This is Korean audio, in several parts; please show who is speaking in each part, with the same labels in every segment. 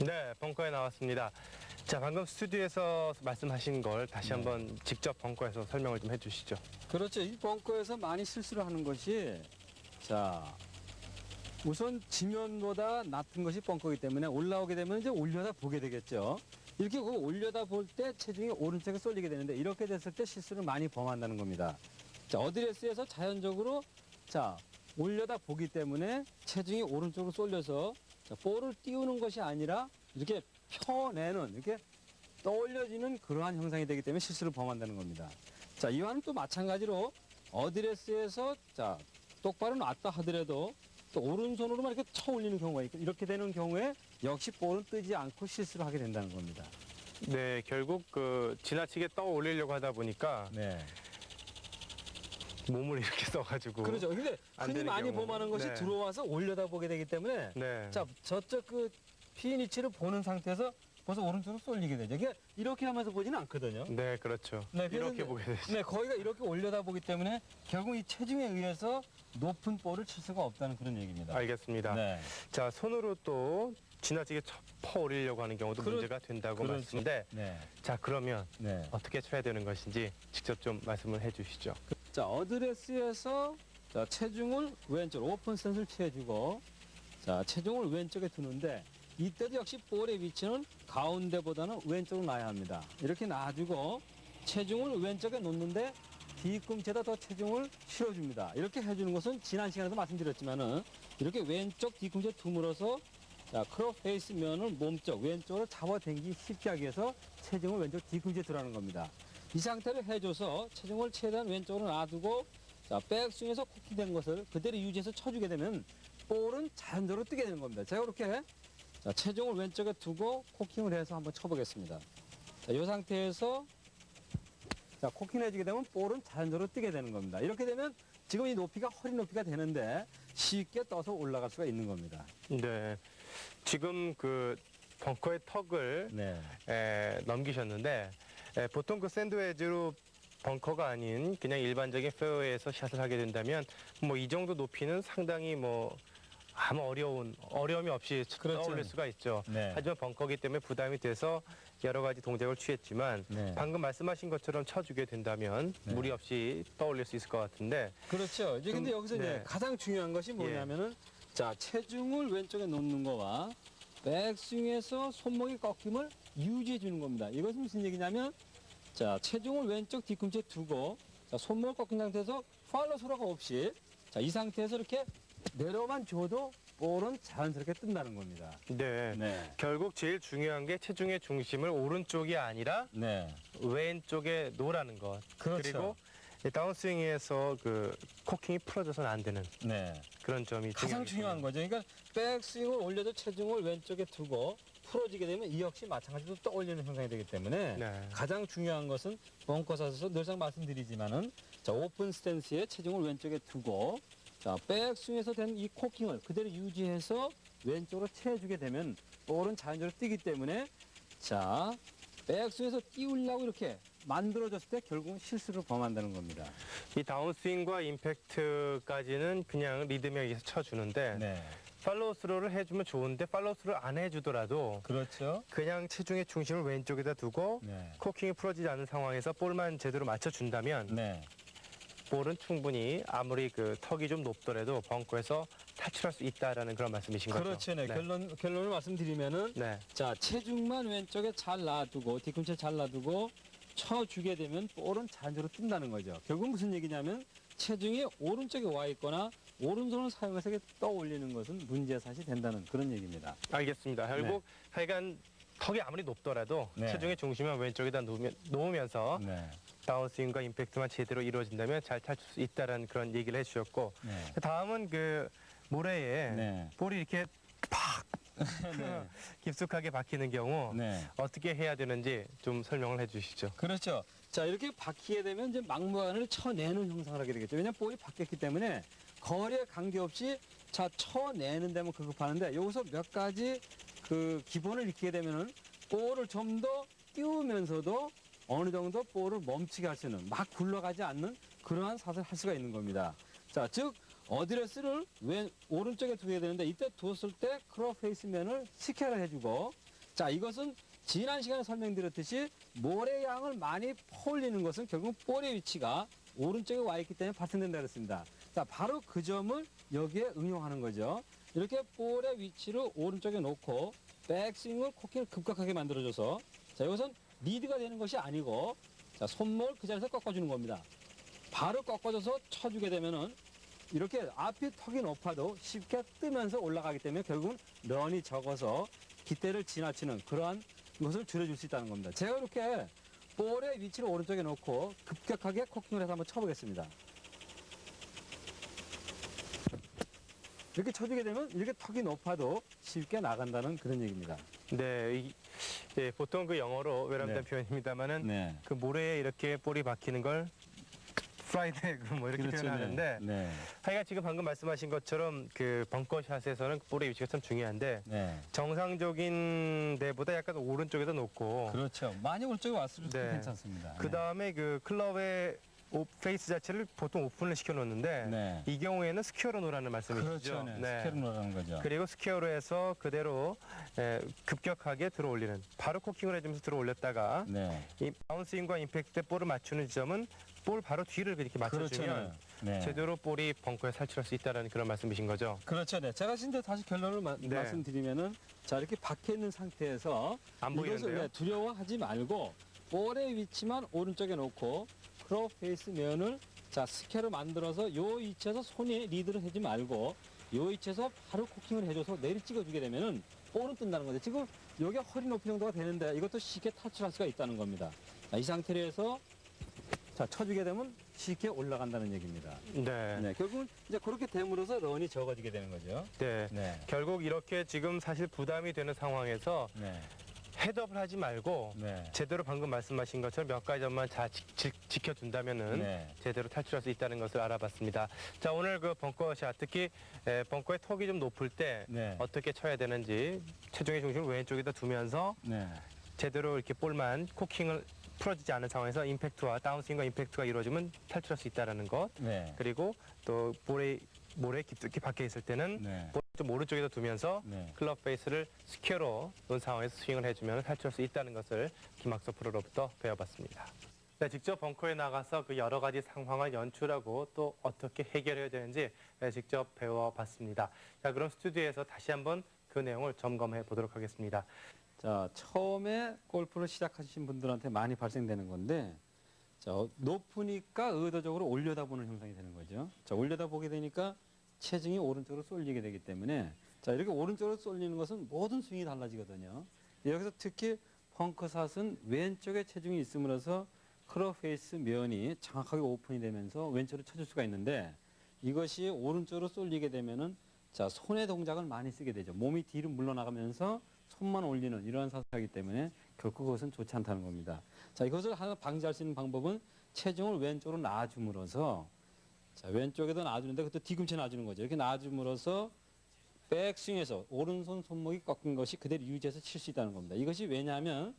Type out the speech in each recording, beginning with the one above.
Speaker 1: 네, 벙커에 나왔습니다. 자, 방금 스튜디오에서 말씀하신 걸 다시 한번 직접 벙커에서 설명을 좀 해주시죠.
Speaker 2: 그렇죠. 이 벙커에서 많이 실수를 하는 것이 자 우선 지면보다 낮은 것이 벙커이기 때문에 올라오게 되면 이제 올려다 보게 되겠죠. 이렇게 그 올려다 볼 때 체중이 오른쪽에 쏠리게 되는데 이렇게 됐을 때 실수를 많이 범한다는 겁니다. 자 어드레스에서 자연적으로 자 올려다 보기 때문에 체중이 오른쪽으로 쏠려서 자, 볼을 띄우는 것이 아니라 이렇게 펴내는 이렇게 떠올려지는 그러한 형상이 되기 때문에 실수를 범한다는 겁니다. 자, 이와는 또 마찬가지로 어드레스에서 자, 똑바로 놨다 하더라도 또 오른손으로만 이렇게 쳐 올리는 경우가 있고 이렇게 되는 경우에 역시 볼은 뜨지 않고 실수를 하게 된다는 겁니다.
Speaker 1: 네, 결국 그 지나치게 떠 올리려고 하다 보니까
Speaker 2: 네.
Speaker 1: 몸을 이렇게 써가지고.
Speaker 2: 그렇죠. 근데
Speaker 1: 안
Speaker 2: 흔히
Speaker 1: 되는
Speaker 2: 많이
Speaker 1: 경우.
Speaker 2: 범하는 것이
Speaker 1: 네.
Speaker 2: 들어와서 올려다 보게 되기 때문에
Speaker 1: 네.
Speaker 2: 자, 저쪽 그 피인 위치를 보는 상태에서 벌써 오른쪽으로 쏠리게 되죠. 그러니까 이렇게 하면서 보지는 않거든요.
Speaker 1: 네, 그렇죠.
Speaker 2: 네,
Speaker 1: 이렇게 보게 되죠.
Speaker 2: 네, 거기가 이렇게 올려다 보기 때문에 결국 이 체중에 의해서 높은 볼을 칠 수가 없다는 그런 얘기입니다.
Speaker 1: 알겠습니다.
Speaker 2: 네.
Speaker 1: 자, 손으로 또 지나치게 쳐- 퍼 올리려고 하는 경우도
Speaker 2: 그렇-
Speaker 1: 문제가 된다고
Speaker 2: 그렇지.
Speaker 1: 말씀인데,
Speaker 2: 네.
Speaker 1: 자, 그러면
Speaker 2: 네.
Speaker 1: 어떻게 쳐야 되는 것인지 직접 좀 말씀을 해 주시죠.
Speaker 2: 자, 어드레스에서 자, 체중을 왼쪽 오픈 센스를 취해주고 자, 체중을 왼쪽에 두는데 이때도 역시 볼의 위치는 가운데보다는 왼쪽으로 놔야 합니다. 이렇게 놔주고 체중을 왼쪽에 놓는데 뒤꿈치에다 더 체중을 실어줍니다. 이렇게 해주는 것은 지난 시간에도 말씀드렸지만은 이렇게 왼쪽 뒤꿈치에 둠으로써 자, 크롭 페이스 면을 몸쪽 왼쪽으로 잡아당기기 쉽게 하기 위해서 체중을 왼쪽 뒤꿈치에 두라는 겁니다. 이 상태를 해줘서 체중을 최대한 왼쪽으로 놔두고 자, 백스윙에서 코킹된 것을 그대로 유지해서 쳐주게 되면 볼은 자연적으로 뜨게 되는 겁니다. 제가 이렇게 자, 체중을 왼쪽에 두고 코킹을 해서 한번 쳐보겠습니다. 자, 이 상태에서 자, 코킹 해주게 되면 볼은 자연적으로 뜨게 되는 겁니다. 이렇게 되면 지금 이 높이가 허리 높이가 되는데 쉽게 떠서 올라갈 수가 있는 겁니다.
Speaker 1: 네. 지금 그 벙커의 턱을
Speaker 2: 네.
Speaker 1: 에, 넘기셨는데 에, 보통 그 샌드웨지로 벙커가 아닌 그냥 일반적인 페어웨이에서 샷을 하게 된다면 뭐 이 정도 높이는 상당히 뭐 아무 어려운 어려움이 없이
Speaker 2: 그렇죠.
Speaker 1: 떠올릴 수가 있죠.
Speaker 2: 네.
Speaker 1: 하지만 벙커기 때문에 부담이 돼서 여러 가지 동작을 취했지만
Speaker 2: 네.
Speaker 1: 방금 말씀하신 것처럼 쳐주게 된다면
Speaker 2: 네.
Speaker 1: 무리 없이 떠올릴 수 있을 것 같은데
Speaker 2: 그렇죠. 이제 근데
Speaker 1: 좀,
Speaker 2: 여기서 이제
Speaker 1: 네.
Speaker 2: 가장 중요한 것이 뭐냐면은 자 체중을 왼쪽에 놓는 거와 백스윙에서 손목의 꺾임을 유지해 주는 겁니다. 이것은 무슨 얘기냐면 자 체중을 왼쪽 뒤꿈치에 두고 자 손목을 꺾인 상태에서 팔로 소라가 없이 자 이 상태에서 이렇게 내려만 줘도 볼은 자연스럽게 뜬다는 겁니다.
Speaker 1: 네.
Speaker 2: 네.
Speaker 1: 결국 제일 중요한 게 체중의 중심을 오른쪽이 아니라
Speaker 2: 네.
Speaker 1: 왼쪽에 놓으라는 것.
Speaker 2: 그렇죠.
Speaker 1: 리고이 다운스윙에서 그 코킹이 풀어져서는 안 되는
Speaker 2: 네.
Speaker 1: 그런 점이
Speaker 2: 가장 중요한 거죠. 그러니까 백스윙을 올려도 체중을 왼쪽에 두고 풀어지게 되면 이 역시 마찬가지로 떠올리는 현상이 되기 때문에
Speaker 1: 네.
Speaker 2: 가장 중요한 것은 벙커샷에서 늘상 말씀드리지만은 자 오픈 스탠스에 체중을 왼쪽에 두고 자 백스윙에서 된 이 코킹을 그대로 유지해서 왼쪽으로 채워주게 되면 볼은 자연적으로 뛰기 때문에 자 백스윙에서 띄우려고 이렇게 만들어졌을 때 결국은 실수를 범한다는 겁니다.
Speaker 1: 이 다운스윙과 임팩트까지는 그냥 리듬에 의해서 쳐주는데
Speaker 2: 네,
Speaker 1: 팔로우 스로를 해주면 좋은데 팔로우 스로를 안 해주더라도
Speaker 2: 그렇죠.
Speaker 1: 그냥 체중의 중심을 왼쪽에다 두고
Speaker 2: 네,
Speaker 1: 코킹이 풀어지지 않은 상황에서 볼만 제대로 맞춰준다면
Speaker 2: 네.
Speaker 1: 볼은 충분히 아무리 그 턱이 좀 높더라도 벙커에서 탈출할 수 있다라는 그런 말씀이신 거죠.
Speaker 2: 그렇죠. 네. 결론, 결론을 말씀드리면은,
Speaker 1: 네.
Speaker 2: 자, 체중만 왼쪽에 잘 놔두고, 뒤꿈치에 잘 놔두고, 쳐주게 되면 볼은 자연적으로 뜬다는 거죠. 결국 무슨 얘기냐면, 체중이 오른쪽에 와 있거나, 오른손을 사용해서 이렇게 떠올리는 것은 문제사시 된다는 그런 얘기입니다.
Speaker 1: 알겠습니다. 결국 하여간 턱이 아무리 높더라도
Speaker 2: 네.
Speaker 1: 체중의 중심을 왼쪽에다 놓으면, 놓으면서
Speaker 2: 네.
Speaker 1: 다운스윙과 임팩트만 제대로 이루어진다면 잘 탈출 수 있다라는 그런 얘기를 해주셨고
Speaker 2: 네.
Speaker 1: 다음은 그 모래에
Speaker 2: 네.
Speaker 1: 볼이 이렇게 팍
Speaker 2: 네.
Speaker 1: 깊숙하게 박히는 경우
Speaker 2: 네.
Speaker 1: 어떻게 해야 되는지 좀 설명을 해주시죠.
Speaker 2: 그렇죠. 자, 이렇게 박히게 되면 이제 막무가내로 쳐내는 형상을 하게 되겠죠. 왜냐면 볼이 박혔기 때문에 거리에 관계없이 자, 쳐내는 데만 급급하는데 여기서 몇 가지 그 기본을 익히게 되면은 볼을 좀 더 띄우면서도 어느 정도 볼을 멈추게 할 수 있는 막 굴러가지 않는 그러한 샷을 할 수가 있는 겁니다. 자, 즉 어드레스를 왼 오른쪽에 두게 되는데 이때 두었을 때 크롭 페이스면을 식혀를 해주고 자, 이것은 지난 시간에 설명드렸듯이 모래양을 많이 퍼올리는 것은 결국 볼의 위치가 오른쪽에 와 있기 때문에 발생된다 그랬습니다. 자, 바로 그 점을 여기에 응용하는 거죠. 이렇게 볼의 위치를 오른쪽에 놓고 백스윙을 코킹을 급격하게 만들어줘서 자, 이것은 리드가 되는 것이 아니고 자, 손목을 그 자리에서 꺾어주는 겁니다. 바로 꺾어줘서 쳐주게 되면은 이렇게 앞이 턱이 높아도 쉽게 뜨면서 올라가기 때문에 결국은 런이 적어서 기대를 지나치는 그러한 것을 줄여줄 수 있다는 겁니다. 제가 이렇게 볼의 위치를 오른쪽에 놓고 급격하게 코킹을 해서 한번 쳐보겠습니다. 이렇게 쳐주게 되면 이렇게 턱이 높아도 쉽게 나간다는 그런 얘기입니다.
Speaker 1: 네, 이, 예, 보통 그 영어로 외람된
Speaker 2: 네.
Speaker 1: 표현입니다만은
Speaker 2: 네.
Speaker 1: 그 모래에 이렇게 볼이 박히는 걸 프라이드 뭐 이렇게 표현하는데
Speaker 2: 네.
Speaker 1: 하여간 지금 방금 말씀하신 것처럼 그 벙커샷에서는 볼의 위치가 참 중요한데
Speaker 2: 네.
Speaker 1: 정상적인 데보다 약간 오른쪽에다 놓고
Speaker 2: 그렇죠. 많이 오른쪽에 때
Speaker 1: 네.
Speaker 2: 괜찮습니다.
Speaker 1: 그 다음에 그 클럽의 오- 페이스 자체를 보통 오픈을 시켜놓는데
Speaker 2: 네.
Speaker 1: 이 경우에는 스퀘어로 놓으라는 말씀이시죠.
Speaker 2: 그렇죠. 네. 스케르노라는 거죠.
Speaker 1: 그리고 스퀘어로 해서 그대로 에, 급격하게 들어 올리는 바로 코킹을 해주면서 들어 올렸다가
Speaker 2: 네.
Speaker 1: 이 바운스윙과 임팩트 때 볼을 맞추는 지점은 볼 바로 뒤를 이렇게 맞춰주면
Speaker 2: 그렇죠. 네.
Speaker 1: 제대로 볼이 벙커에 살출할 수 있다는 그런 말씀이신 거죠.
Speaker 2: 그렇죠. 네. 제가 이제 다시 결론을 마-
Speaker 1: 네.
Speaker 2: 말씀드리면은 자 이렇게 박혀 있는 상태에서
Speaker 1: 안
Speaker 2: 이것을
Speaker 1: 보이는데요.
Speaker 2: 네, 두려워하지 말고 볼의 위치만 오른쪽에 놓고 크롭 페이스 면을 자 스퀘어로 만들어서 요 위치에서 손에 리드를 하지 말고 요 위치에서 바로 코킹을 해줘서 내리 찍어주게 되면은 볼은 뜬다는 거죠. 지금 여기 허리 높이 정도가 되는데 이것도 쉽게 탈출할 수가 있다는 겁니다. 자, 이 상태로 해서 자 쳐주게 되면 쉽게 올라간다는 얘기입니다.
Speaker 1: 네.
Speaker 2: 네, 결국은 이제 그렇게 됨으로써 런이 적어지게 되는 거죠.
Speaker 1: 네.
Speaker 2: 네.
Speaker 1: 결국 이렇게 지금 사실 부담이 되는 상황에서
Speaker 2: 네.
Speaker 1: 헤드업을 하지 말고
Speaker 2: 네.
Speaker 1: 제대로 방금 말씀하신 것처럼 몇 가지 점만 잘 지, 켜준다면은
Speaker 2: 네.
Speaker 1: 제대로 탈출할 수 있다는 것을 알아봤습니다. 자 오늘 그 벙커샷 특히 에, 벙커의 턱이 좀 높을 때
Speaker 2: 네.
Speaker 1: 어떻게 쳐야 되는지 체중의 중심을 왼쪽에다 두면서
Speaker 2: 네.
Speaker 1: 제대로 이렇게 볼만 코킹을 풀어지지 않은 상황에서 임팩트와 다운스윙과 임팩트가 이루어지면 탈출할 수 있다는 것
Speaker 2: 네.
Speaker 1: 그리고 또 볼에 볼에 깊숙이 박혀 있을 때는
Speaker 2: 네.
Speaker 1: 좀 오른쪽에다 두면서
Speaker 2: 네.
Speaker 1: 클럽 페이스를 스퀘어로 놓은 상황에서 스윙을 해주면 탈출할 수 있다는 것을 김학서 프로로부터 배워봤습니다. 네, 직접 벙커에 나가서 그 여러 가지 상황을 연출하고 또 어떻게 해결해야 되는지 네, 직접 배워봤습니다. 자, 그럼 스튜디오에서 다시 한번 그 내용을 점검해 보도록 하겠습니다.
Speaker 2: 자, 처음에 골프를 시작하신 분들한테 많이 발생되는 건데, 자, 어, 높으니까 의도적으로 올려다보는 현상이 되는 거죠. 자, 올려다보게 되니까 체중이 오른쪽으로 쏠리게 되기 때문에, 자, 이렇게 오른쪽으로 쏠리는 것은 모든 스윙이 달라지거든요. 여기서 특히 펑크샷은 왼쪽에 체중이 있음으로써 크롭 페이스 면이 정확하게 오픈이 되면서 왼쪽으로 쳐줄 수가 있는데, 이것이 오른쪽으로 쏠리게 되면은 자, 손의 동작을 많이 쓰게 되죠. 몸이 뒤로 물러나가면서 손만 올리는 이러한 사상이기 때문에 결코 그것은 좋지 않다는 겁니다. 자, 이것을 하나 방지할 수 있는 방법은 체중을 왼쪽으로 놔줌으로써 자, 왼쪽에도 놔주는데 그것도 뒤꿈치 놔주는 거죠. 이렇게 놔줌으로써 백스윙에서 오른손 손목이 꺾인 것이 그대로 유지해서 칠 수 있다는 겁니다. 이것이 왜냐하면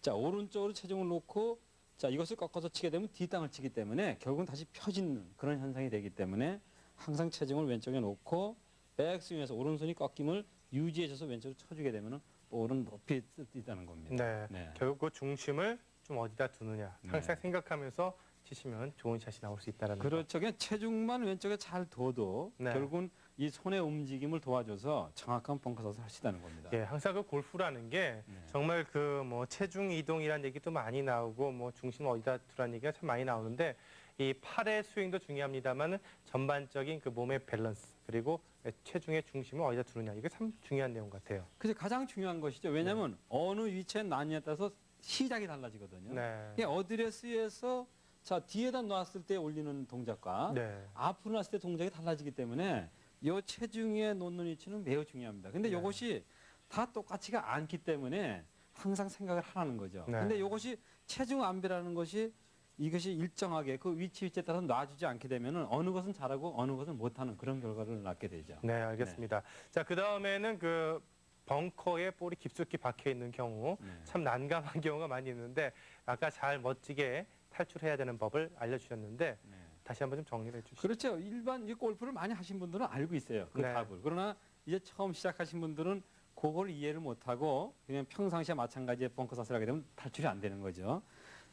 Speaker 2: 자, 오른쪽으로 체중을 놓고 자, 이것을 꺾어서 치게 되면 뒷땅을 치기 때문에 결국은 다시 펴지는 그런 현상이 되기 때문에 항상 체중을 왼쪽에 놓고 백스윙에서 오른손이 꺾임을 유지해줘서 왼쪽으로 쳐주게 되면 볼은 높이 뜨다는 겁니다.
Speaker 1: 네.
Speaker 2: 네.
Speaker 1: 결국 그 중심을 좀 어디다 두느냐 항상
Speaker 2: 네.
Speaker 1: 생각하면서 치시면 좋은 샷이 나올 수 있다는 거.
Speaker 2: 그렇죠. 그냥 체중만 왼쪽에 잘 둬도
Speaker 1: 네.
Speaker 2: 결국은 이 손의 움직임을 도와줘서 정확한 벙커샷을 있다는 겁니다.
Speaker 1: 예, 항상 그 골프라는 게
Speaker 2: 네.
Speaker 1: 정말 그 뭐 체중 이동이라는 얘기도 많이 나오고 뭐 중심 어디다 두라는 얘기가 참 많이 나오는데 이 팔의 스윙도 중요합니다만은 전반적인 그 몸의 밸런스 그리고 체중의 중심을 어디다 두느냐 이게 참 중요한 내용 같아요.
Speaker 2: 그래서 가장 중요한 것이죠. 왜냐하면 어느 위치에 놨냐에 따라서 시작이 달라지거든요.
Speaker 1: 네.
Speaker 2: 어드레스에서 자 뒤에다 놨을 때 올리는 동작과
Speaker 1: 네.
Speaker 2: 앞으로 놨을 때 동작이 달라지기 때문에 요 체중에 놓는 위치는 매우 중요합니다. 근데
Speaker 1: 네.
Speaker 2: 이것이 다 똑같지가 않기 때문에 항상 생각을 하라는 거죠.
Speaker 1: 네.
Speaker 2: 근데 이것이 체중 안배라는 것이 이것이 일정하게 그 위치 위치에 따라서 놔주지 않게 되면은 어느 것은 잘하고 어느 것은 못하는 그런 결과를 낳게 되죠.
Speaker 1: 네, 알겠습니다. 자, 그 다음에는 그 벙커에 볼이 깊숙이 박혀 있는 경우
Speaker 2: 네.
Speaker 1: 참 난감한 경우가 많이 있는데 아까 잘 멋지게 탈출해야 되는 법을 알려주셨는데
Speaker 2: 네.
Speaker 1: 다시 한번 좀 정리를 해주시죠.
Speaker 2: 그렇죠. 일반 이 골프를 많이 하신 분들은 알고 있어요. 그
Speaker 1: 네.
Speaker 2: 답을. 그러나 이제 처음 시작하신 분들은 그걸 이해를 못하고 그냥 평상시에 마찬가지의 벙커 샷을 하게 되면 탈출이 안 되는 거죠.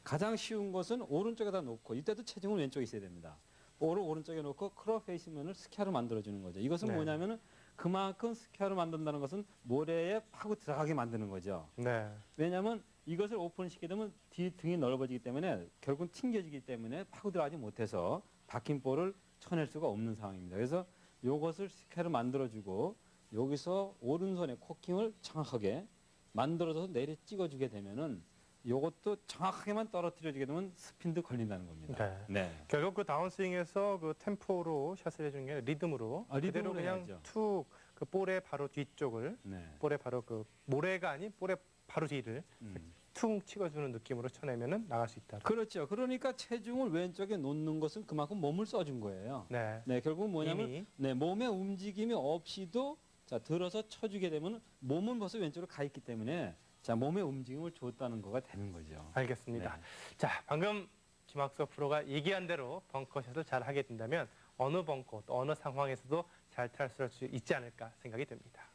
Speaker 2: 가장 쉬운 것은 오른쪽에다 놓고 이때도 체중은 왼쪽에 있어야 됩니다. 볼을 오른쪽에 놓고 크롭 페이스면을 스퀘어로 만들어주는 거죠. 이것은
Speaker 1: 네.
Speaker 2: 뭐냐면은 그만큼 스퀘어로 만든다는 것은 모래에 파고 들어가게 만드는 거죠.
Speaker 1: 네.
Speaker 2: 왜냐하면 이것을 오픈시키게 되면 뒤 등이 넓어지기 때문에 결국은 튕겨지기 때문에 파고 들어가지 못해서 박힌 볼을 쳐낼 수가 없는 상황입니다. 그래서 이것을 스퀘어로 만들어주고 여기서 오른손의 코킹을 정확하게 만들어서 내려 찍어주게 되면은 이것도 정확하게만 떨어뜨려주게 되면 스핀도 걸린다는 겁니다.
Speaker 1: 네.
Speaker 2: 네.
Speaker 1: 결국 그 다운스윙에서 그 템포로 샷을 해주는 게 리듬으로
Speaker 2: 아, 리듬으로
Speaker 1: 그냥
Speaker 2: 해야죠.
Speaker 1: 툭그 볼의 바로 뒤쪽을
Speaker 2: 네.
Speaker 1: 볼의 바로 그 모래가 아닌 볼의 바로 뒤를
Speaker 2: 음.
Speaker 1: 툭 찍어주는 느낌으로 쳐내면은 나갈 수 있다.
Speaker 2: 그렇죠. 그러니까 체중을 왼쪽에 놓는 것은 그만큼 몸을 써준 거예요.
Speaker 1: 네.
Speaker 2: 네, 결국은 뭐냐면
Speaker 1: 이미
Speaker 2: 네, 몸의 움직임이 없이도 자 들어서 쳐주게 되면 몸은 벌써 왼쪽으로 가 있기 때문에 자 몸의 움직임을 줬다는 거가 되는 거죠.
Speaker 1: 알겠습니다.
Speaker 2: 네.
Speaker 1: 자, 방금 김학서 프로가 얘기한 대로 벙커샷을 잘 하게 된다면 어느 벙커 또 어느 상황에서도 잘 탈출할 수 있지 않을까 생각이 듭니다.